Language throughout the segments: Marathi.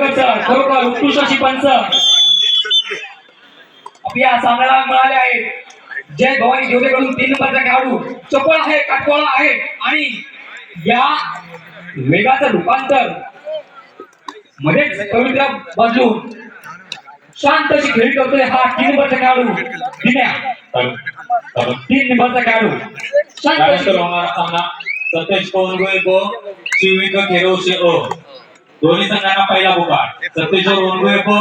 वासुकर खरोखर उत्कृष्ट अशी पंच आपल्या सामन्याला मिळाले आहेत. जय भवानी जोधेकडून तीन नंबरचा खेळाडू. चपळ आहे काटकोळा आहे आणि या वेगाचं रूपांतर मध्येच पवित्र बदलून शांत अशी खेळी करतोय हा तीन नंबरचा खेळाडू. दिन्या तीन नंबरचा खेळाडू. शांत अशी. त्यानंतर होणारा सामना सतेज कोनगुळे को शिविक खेरवशे अ दोन्ही संघांना पहिला पुकार. सतेज कोनगुळे को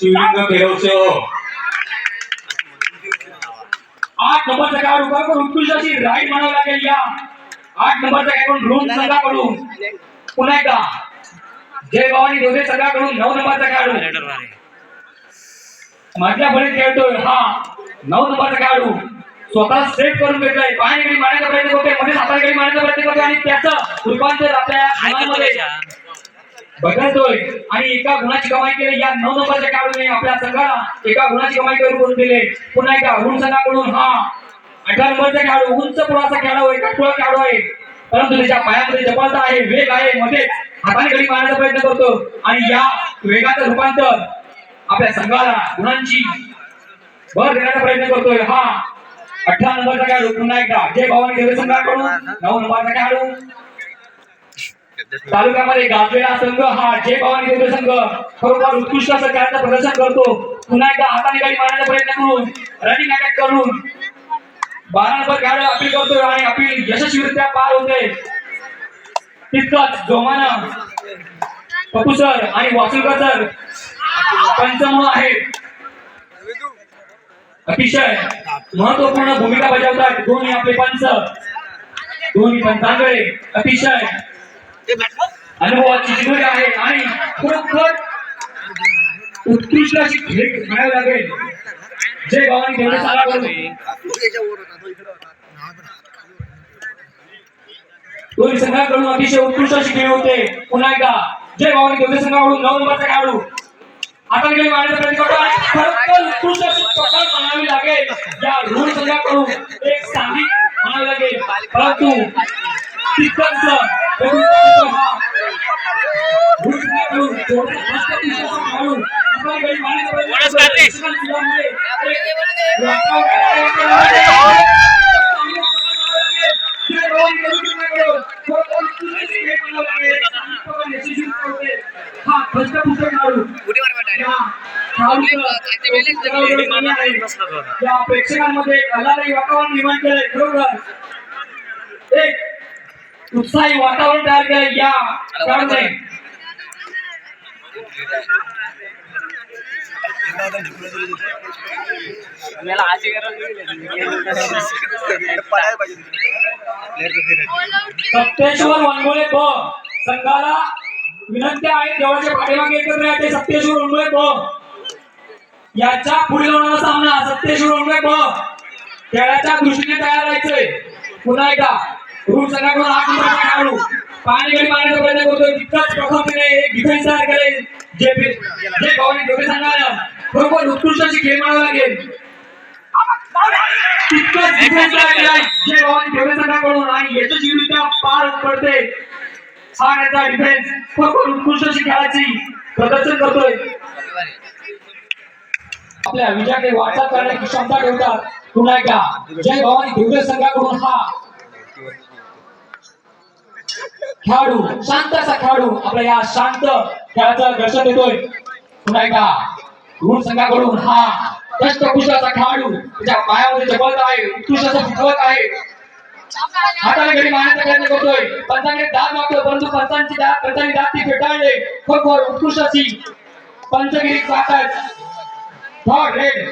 शिविक खेरवशे अ आठ नंबरचा खेळाडू बरोबर उत्कृष्ट अशी राईड म्हणावं लागेल या. आठ नंबरचा खेळाडू रोहन संघाकडून. पुन्हा एकदा. जय भवानी दोघे संघाकडून नऊ नंबरचा खेळाडू मधल्या फळीत खेळतोय हा. नऊ नंबरचा खेळाडू स्वतः सेट करून घेतलाय. गडी मारण्याचा प्रयत्न करतोय. मध्ये हाताने गडी मारण्याचा प्रयत्न करतोय. आणि त्याचं रूपांतर आपल्या गुणांमध्ये आणि एका गुणाची कमाई केली या नऊ नंबरच्या खेळाडूने आपल्या संघाला एका गुणाची कमाई करून दिले? पुन्हा एकदा अरुण संघाकडून हा. अठरा नंबरचा खेळाडू उंच पुराचा खेळाडू आहे काटकुळा खेळाडू आहे. परंतु त्याच्या पायामध्ये चपळता आहे वेग आहे मध्येच हाताने घडी मारण्याचा प्रयत्न करतो. आणि या वेगाचं रूपांतर आपल्या संघाला गुणांची भर देण्याचा प्रयत्न करतोय हा. अठरा नंबरचा खेळाडू पुन्हा एकदा. जय भवानी देवे संघाकडून. नऊ नंबरचा खेळाडू. तालुक्यामध्ये गाजलेला संघ हा जय भवानी देवी संघ. खरोखर उत्कृष्ट असं खेळाचं प्रदर्शन करतो. पुन्हा एकदा हाताने गाडी मारण्याचा प्रयत्न करून रनिंग अटॅक करून बारा नंबर खेळाडू अपील करतो आणि अपील यशस्वीरित्या पार होते तितकंच जोमानं पप्पू सर आणि वासुलकर सर पंचम आहेत. अतिशय महत्त्वपूर्ण भूमिका बजावतात. दोन्ही आपले पंच दोन्ही पंचांकडे अतिशय अनुभवाची जिंकली आहे आणि खरोखर उत्कृष्ट अशी भेट मिळावी लागेल. जय भवानी दोन्ही संघाकडून अतिशय उत्कृष्ट अशी खेळ होते. पुन्हा एकदा जय भवानी देवळे संघाकडून नऊ नंबरचा खेळाडू आता गेली मारण्याचा प्रयत्न करतो आणि खरोखर उत्कृष्ट अशी पकड म्हणावी लागेल. या ऋण संघाकडून एक चांगली म्हणावी लागेल. परंतु तितकंच प्रभुत्व हा ऋण संघाकडून थोडं जास्त दिवसाचा खेळाडू आता गेली मारण्याचा प्रयत्न करतोय. शिक्षण दिल्यामुळे एक वातावरण जय भवानी देवळे संघाकडून खरोखर उत्कृष्ट अशी खेळ म्हणावी लागेल. आणि पकड यशस्वी होते. हा धष्टपुष्ट खेळाडू या प्रेक्षकांमध्ये एक आल्हाददायी वातावरण निर्माण केलंय खरोखर एक उत्साही वातावरण तयार केलंय. या. खेळाडूने सप्तेश्वर वनगोळे ब संघाला विनंती आहे देवाच्या पाठीमागे एकत्र यायचे सप्तेश्वर वनगोळे ब याच्या पुढील होणारा सामना सप्तेश्वर वनगोळे ब खेळाच्या दृष्टीने तयार राहायचंय पुन्हा एकदा. रूट संघाकडून आठ नंबरचा खेळाडू पाणी गडी मारण्याचा प्रयत्न करतोय तितकाच प्रखरतेने एक डिफेन्स तयार करेल जे जे भवानी दोघे संघाला बरोबर उत्कृष्ट अशी खेळ मारावा लागेल. तितकंच डिफेन्स तयार केलाय. जे भवानी दोघे संघाकडून आणि यशस्वीरित्या पार पडते हा याचा डिफेन्स बरोबर उत्कृष्ट अशी खेळाची प्रदर्शन करतोय. आपल्या विजयाकडे वाटचाल करण्याची क्षमता ठेवतात. पुन्हा एकदा. जय भवानी दिव्य संघाकडून हा खेळाडू शांत असा खेळाडू आपल्या या शांत खेळाचं दर्शन देतोय पुन्हा एकदा गुण संघाकडून हा दष्टपुष्ट खेळाडू त्याच्या पायामध्ये चपळता आहे उत्कृष्ट असं फुटवत आहे. हाताने घरी मारण्याचा प्रयत्न करतोय. पंचांकडे दाद मागतोय परंतु पंचांची दाद पंचांनी दाद ती फेटाळले. खरोखर उत्कृष्ट अशी पंचगिरी ताकद थर्ड रेड.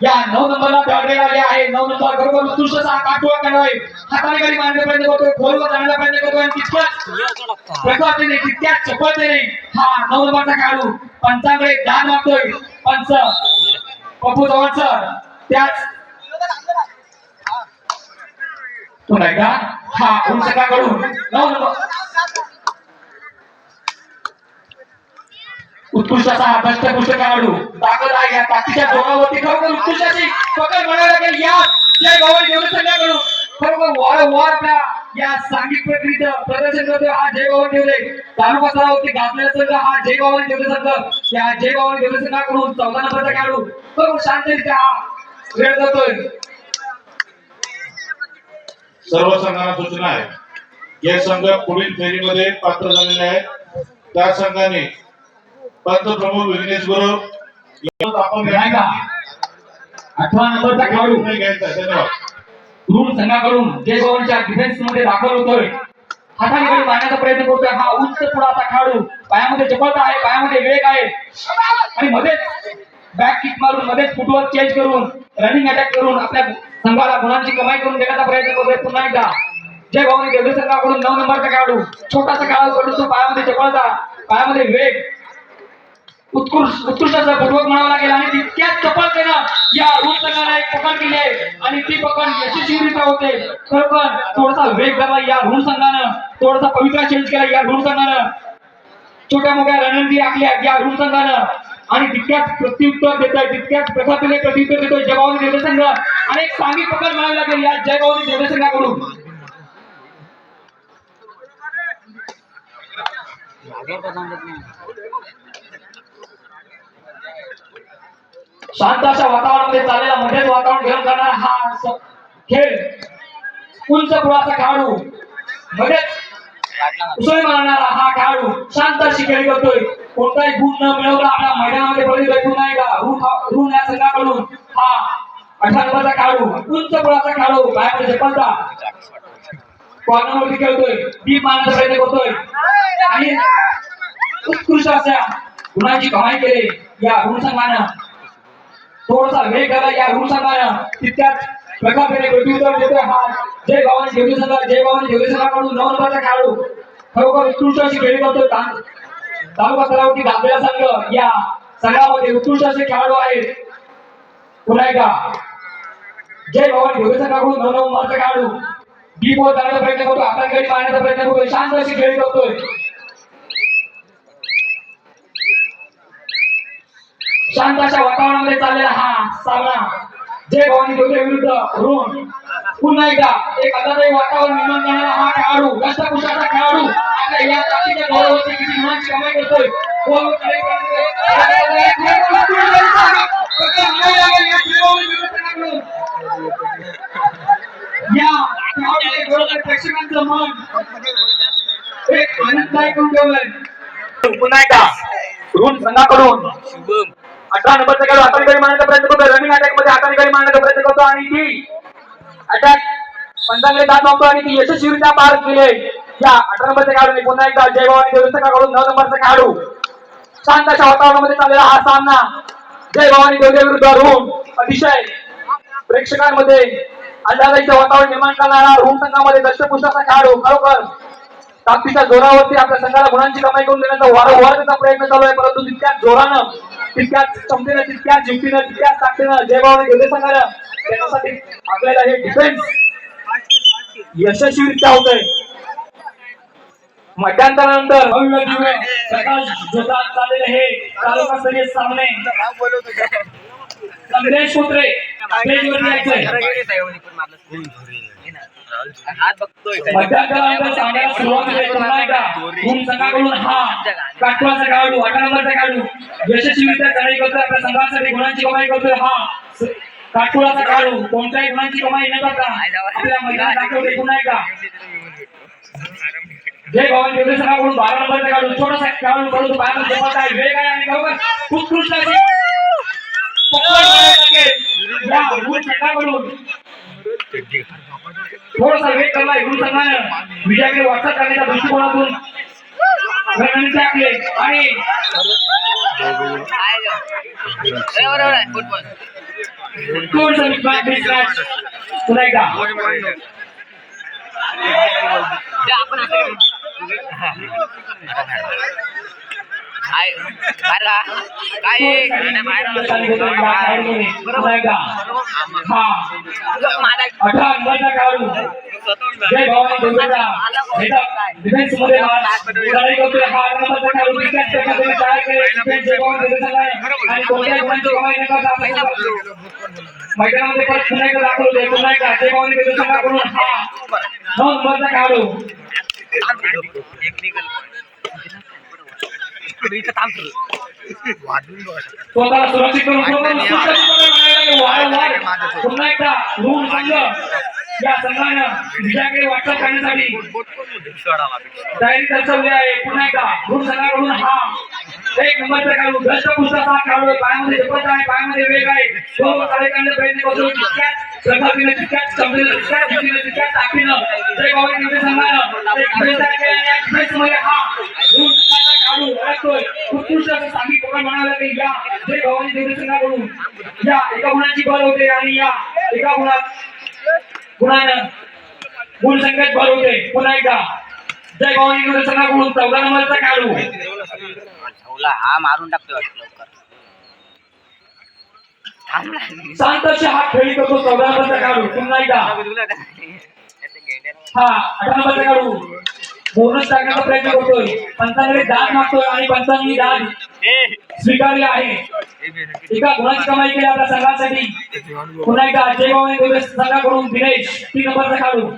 या नऊ नंबरला थर्ड रेड आले आहे नऊ नंबर बरोबर उत्कृष्ट असा करावे हाताने घडी मारण्याचा प्रयत्न करतोय. खोलवर जाण्याचा प्रयत्न करतोय. आणि तितकंच प्रखरतेने तितक्याच चपळतेने हा नऊ नंबरचा काढू पंचांकडे दान मागतोय. पंच. पप्पू चव्हाण सर. त्याच. पुन्हा एकदा हा उंचकाकडून नऊ नंबर. उत्कृष्टाचा अभ्यास हा दष्टपुष्ट खेळाडू ताकद आहे या ताकदीच्या जोरावरती खरोखर उत्कृष्ट अशी पकड म्हणायला लागेल या जय भवानी देवळे संघाकडून खरोखर वारंवार आपल्या या सांघिक प्रक्रियेचं प्रदर्शन करतो हा जय भवन ठेवले तालुका स्तरावरती गाजलेला संघ हा जय भवन ठेवले संघ या जय भवन ठेवले संघाकडून चौदा नंबरचा खेळाडू तो शांतरित्या हा वेळ जातोय. सर्व संघांना सूचना आहे. या संघ पुढील फेरीमध्ये पात्र झालेले आहेत. त्या संघाने पंचप्रमुख विघ्नेश गुरु. आपण नाही का? अठरा नंबरचा खेळाडू. ऋण संघाकडून जय भवनच्या डिफेन्समध्ये दाखल होतोय. हाताने गडी मारण्याचा प्रयत्न करतोय. हा उंच पुढाचा खेळाडू. पायामध्ये चपळता आहे पायामध्ये वेग आहे. आणि मध्येच बॅक किक मारून मध्येच फुटवर्क चेंज करून रनिंग अटॅक करून आपल्या संघाला गुणांची कमाई करून देण्याचा प्रयत्न करतोय पुन्हा एकदा. जय भवानी देवळे संघाकडून नऊ नंबरचा खेळाडू. छोटासा खेळाडू परंतु पायामध्ये चपळता पायामध्ये वेग. उत्कृष्ट उत्कृष्ट असं म्हणावं लागेल. आणि तितक्याच चपळतेनं या रूप संघाला एक पकड केली आहे. आणि ती पकड यशस्वीरित्या होते. खरोखर थोडासा वेग धरला या ऋण संघानं. थोडासा पवित्रा चेंज केला या ऋण संघानं. छोट्या मोठ्या रणनीती आखल्या या ऋण संघानं. आणि तितक्याच प्रत्युत्तर देत आहे तितक्याच प्रथातीने प्रत्युत्तर देतोय जयभावनी देवसंघ आणि एक चांगली पकड म्हणावी लागेल या जयभावनी देवळे संघाकडून शांत अशा वातावरणामध्ये चाललेला मध्येच वातावरण घेऊन करणारा हा खेळ. उंच कुळाचा खेळाडू. मध्येच उसळी मारणारा हा खेळाडू. शांत अशी खेळी करतोय. कोणताही गुण न मिळवता आपल्या मैदानामध्ये बळी भेटू नाही का? ऋण या संघाकडून हा अठरा नंबरचा खेळाडू. उंच कुळाचा खेळाडू. बाहेर चपलता कॉर्नरवरती खेळतोय. डीप मारण्याचा प्रयत्न करतोय. आणि उत्कृष्ट अशा गुणांची कमाई केली. या ऋण संघानं थोडासा वेग करा या ऋण संघानं तितक्याच प्रकारे प्रत्युत्तर देतोय. हा जय भवानी देवली संघ जय भवानी देवली संघाकडून नऊ नंबरचा खेळाडू. खरोखर उत्कृष्ट अशी खेळी करतोय तालुका स्तरावरती दाबलेला संघ. या संघामध्ये उत्कृष्ट असे खेळाडू आहेत. पुन्हा एकदा. जय भवानी देवली संघाकडून नऊ नऊ नंबरचा खेळाडू. डी बॉल करण्याचा प्रयत्न करतो आपल्या गडी मारण्याचा प्रयत्न करतोय. शांत अशी खेळी करतोय शांत अशा वातावरणामध्ये चाललेला सामना जय भवानी देवते विरुद्ध ऋण. पुन्हा एकदा एक आनंददायी वातावरण निर्माण करणारा हा खेळाडू दष्टपुष्टाचा खेळाडू. आपल्या या जातीच्या गौरवाची किती गुणांची कमाई करतोय गोलकडे या खेळाडूने खरोखर प्रेक्षकांचं मन. एक आनंददायक करून ठेवलंय. पुन्हा एकदा ऋण संघाकडून. अठरा नंबरचा खेळाडू हाताने गडी मारण्याचा प्रयत्न करतो रनिंग अटॅकमध्ये हाताने गडी मारण्याचा प्रयत्न करतो आणि ती अटॅक पंचांकडे जात मागतो आणि ती यशस्वीरित्या पार केले. या अठरा नंबरच्या खेळाडूने पुन्हा एकदा जयभवानी देवस्थानाकडून नऊ नंबरचा खेळाडू शांत अशा वातावरणामध्ये चाललेला हा सामना जय भवानी देवते विरुद्ध रूम अतिशय प्रेक्षकांमध्ये आल्हादाईचं वातावरण निर्माण करणारा रूम संघामध्ये दष्टपुष्टाचा खेळाडू खरोखर ताकदीच्या जोरावरती आपल्या संघाला गुणांची कमाई करून देण्याचा वारंवार त्याचा प्रयत्न चालू आहे. परंतु तितक्याच जोरानं तितक्याच क्षमतेनं तितक्याच युक्तीनं तितक्याच ताकदीनं जयभावने घेतले संघाला. त्याच्यासाठी आपल्याला हे डिफेन्स यशस्वीरित्या होत आहे मध्यांतरानंतर भव्य दिव्य प्रकाश जोरात चाललेले हे तालुकास्तरीय सामने. संदेश पुत्रे स्टेजवर यायचंय. खेळाडू अठरा नंबरचा खेळाडू यशस्वीरित्या चढाई करतोय. आपल्या संघासाठी गुणांची कमाई करतोय. हा. काटकुळाचा खेळाडू कोणत्याही गुणांची कमाई न करता आपल्या दाखवते जय भवानी देवळे संघाकडून बारा नंबरचा खेळाडू छोटासा खेळाडू परंतु बाहेर आहे. आणि बरोबर उत्कृष्ट थोडासा वेग करला ऋण संघानं विजयाकडे वाटचाल करण्याच्या दृष्टिकोनातून रणनीती आणि पुन्हा एकदा आपण मैदानामध्ये परत पुन्हा एकदा दाखवतोय पुन्हा एकदा जय भवानी देवी संघाकडून हा नऊ नंबरचा खेळाडू सुरक्षित करून स्वतःला सुरक्षित करून पुन्हा एकदा संघ या संघानं विजयाकडे वाटचाल करण्यासाठी तयारी दर्शवली आहे. पुन्हा एकदा रूम संघाकडून हा. एक नंबरचा खेळाडू दष्टपुष्टाचा हा खेळाडू पायामध्ये आहे. पायामध्ये वेग आहे. तो कार्य करण्याचा प्रयत्न करतो जय संघानं या मध्ये हा संघाचा उत्कृष्ट असं म्हणाला की या जय भवानी देवी संघाकडून या एका गुणाची बल होते आणि या एका गुणात गुणानं गुण संख्येत भर होते. पुन्हा एकदा जय भवानी देवी संघाकडून चौदा नंबरचा खेळाडू हा मारून टाकतोय अशी हात खेळी करतो चौदा नंबरचा खेळाडू पुन्हा एकदा. हा अठरा नंबरचा खेळाडू बोनस टाकण्याचा प्रयत्न करतोय. पंचांकडे दाद मागतोय आणि पंचांनी दाद स्वीकारली आहे. एका गुणाची कमाई केली आपल्या संघासाठी. पुन्हा एकदा जय भवानी देवी संघाकडून दिनेश तीन नंबरचा खेळाडू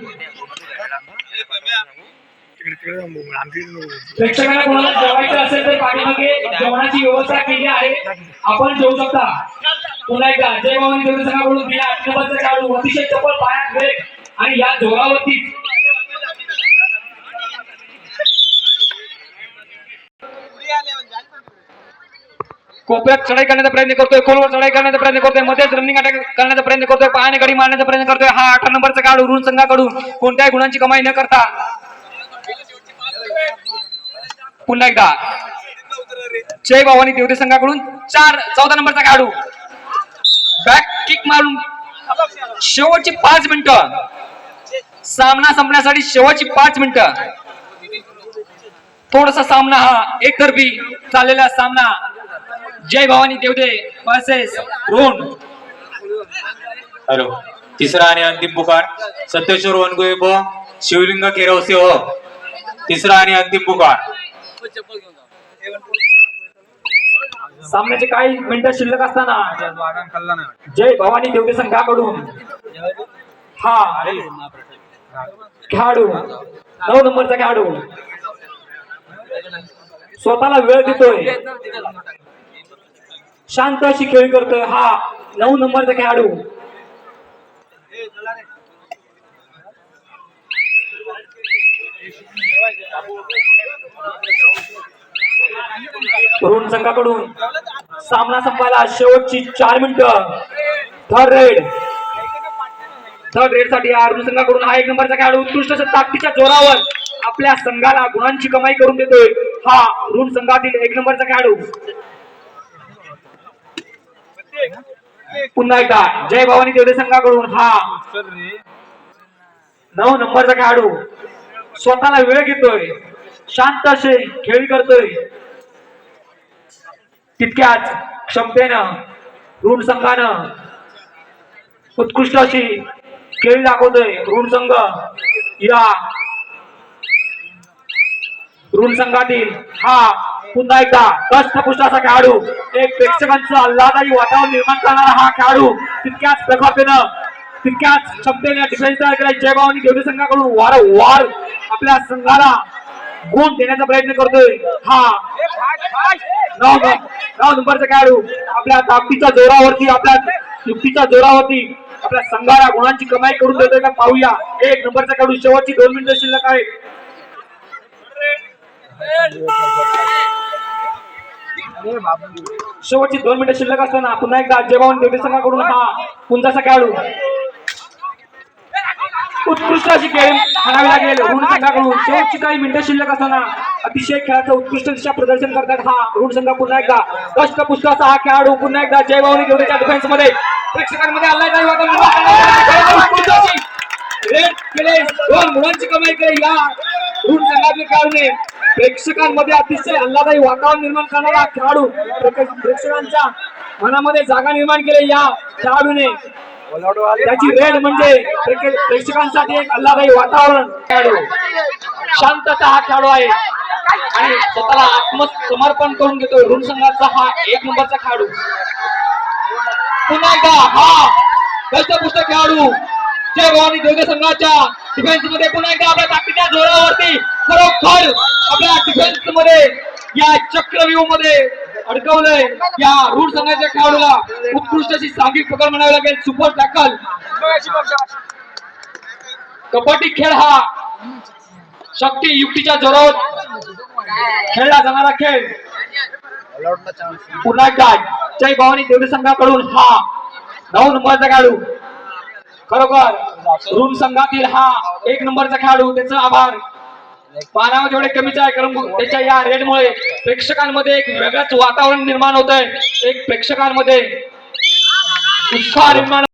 प्रेक्षकांना कोणाला जेवायचं असेल तर पाठीमागे जेवणाची व्यवस्था केली आहे. आपण जेवू शकता. पुन्हा एकदा अजय भवानी देवी संघाकडून आठ नंबरचा खेळाडू अतिशय चपळ पायात वेग. आणि या जोरावरती कोपऱ्यात चढाई करण्याचा प्रयत्न करतोय. खोलवर चढाई करण्याचा प्रयत्न करतोय. मध्येच रनिंग अटॅक करण्याचा प्रयत्न करतोय. पायाने गडी मारण्याचा प्रयत्न करतोय. हा अठरा नंबरचा खेळाडू ऋण संघाकडून. कोणत्याही गुणांची कमाई न करता. पुन्हा एकदा. जय भवानी देवते संघाकडून चार चौदा नंबरचा खेळाडू किक मारून. शेवटची पाच मिनिट. सामना संपण्यासाठी शेवटची पाच मिनिट. थोडासा सामना हा एकतर्फी चाललेला सामना. जय भवानी देवदे वर्सेस रोन हॅलो. तिसरा आणि अंतिम पुकार. सत्येश्वर वनगुळे ब शिवलिंग केरवसे हो. तिसरा आणि अंतिम पुकार. सामन्याचे काही मिनिटं शिल्लक असताना जय भवानी देवते संघाकडून. हा खेळाडू. नऊ नंबरचा खेळाडू. स्वतःला वेळ देतोय. शांत अशी खेळी करतोय. हा नऊ नंबरचा खेळाडू. तरुण संघाकडून. सामना संपायला शेवटची चार मिनिटं. थर्ड रेड थर्ड रेडसाठी अर्जुन संघाकडून हा एक नंबरचा खेळाडू उत्कृष्ट ताकदीच्या जोरावर आपल्या संघाला गुणांची कमाई करून देतोय. हा ऋण संघातील एक नंबरचा खेळाडू. पुन्हा एकदा जय भवानी देवदे संघाकडून हा नऊ नंबरचा खेळाडू. स्वतःला वेळ घेतोय. शांत असे खेळी करतोय. तितक्याच क्षमतेनं ऋण संघानं उत्कृष्ट अशी खेळी दाखवतोय ऋण संघ या ऋण संघातील हा पुन्हा एकदा कष्टपुष्टाचा खेळाडू. एक प्रेक्षकांचं आल्हादायी वातावरण निर्माण करणारा हा खेळाडू तितक्याच प्रखरतेनं तितक्याच क्षमतेने डिफेन्स तयार केला जयभावानी संघाकडून वारंवार आपल्या संघाला गुण देण्याचा प्रयत्न करतोय. हा. नऊ नऊ नंबरचा खेळाडू आपल्या ताकदीच्या जोरावरती आपल्या युक्तीच्या जोरावरती आपल्या संघाला गुणांची कमाई करून देतोय का पाहूया. एक नंबरचा खेळाडू शेवटची दोन मिनिटं शिल्लक आहे शेवटची दोन मिनिटं शिल्लक असताना पुन्हा एकदा जयभावन देवी संघाकडून हा पुंजाचा खेळाडू उत्कृष्ट अशी खेळ. म्हणावी लागेल ऋण संघाकडून शेवटची काही मिनिटं शिल्लक असताना अतिशय खेळाचं उत्कृष्ट दिशा प्रदर्शन करतात हा ऋण संघ पुन्हा एकदा. कष्टपुष्टाचा हा खेळाडू पुन्हा एकदा जयभावनी देवतेच्या डिफेन्समध्ये प्रेक्षकांमध्ये आलाय काही वाटत. रेड केले दोन मुलांची कमाई केली. या ऋण संघातील खेळाडूने प्रेक्षकांमध्ये अतिशय अल्लादायी वातावरण निर्माण करणारा खेळाडू प्रेक्षकांच्या मनामध्ये जागा निर्माण केली. या खेळाडूने त्याची वेळ म्हणजे प्रेक्षकांसाठी एक अल्लादायी वातावरण. खेळाडू शांतता हा खेळाडू आहे. आणि स्वतःला आत्मसमर्पण करून घेतो ऋण संघाचा हा एक नंबरचा खेळाडू. पुन्हा एकदा हा दष्टपुष्ट खेळाडू जय भवानी दोघे संघाच्या डिफेन्समध्ये पुन्हा एकदा आपल्या ताकदीच्या जोरावरती खरोखर आपल्या डिफेन्समध्ये या चक्रव्यूहमध्ये अडकवलंय. या रूढ संघाच्या खेळाडूला उत्कृष्ट अशी सांघिक पकड म्हणावी लागेल. सुपर टॅकल कबड्डी खेळ हा शक्ती युक्तीच्या जोरावर खेळला जाणारा खेळ. पुन्हा एकदा जय भवानी देवडी संघाकडून हा नऊ नंबरचा खेळाडू. खरोखर रूम संघातील हा एक नंबरचा खेळाडू. त्याचा आभार. पानावर जेवढे कमीच आहे कारण त्याच्या या रेडमुळे प्रेक्षकांमध्ये एक वेगळंच वातावरण निर्माण होत आहे एक प्रेक्षकांमध्ये उत्साह निर्माण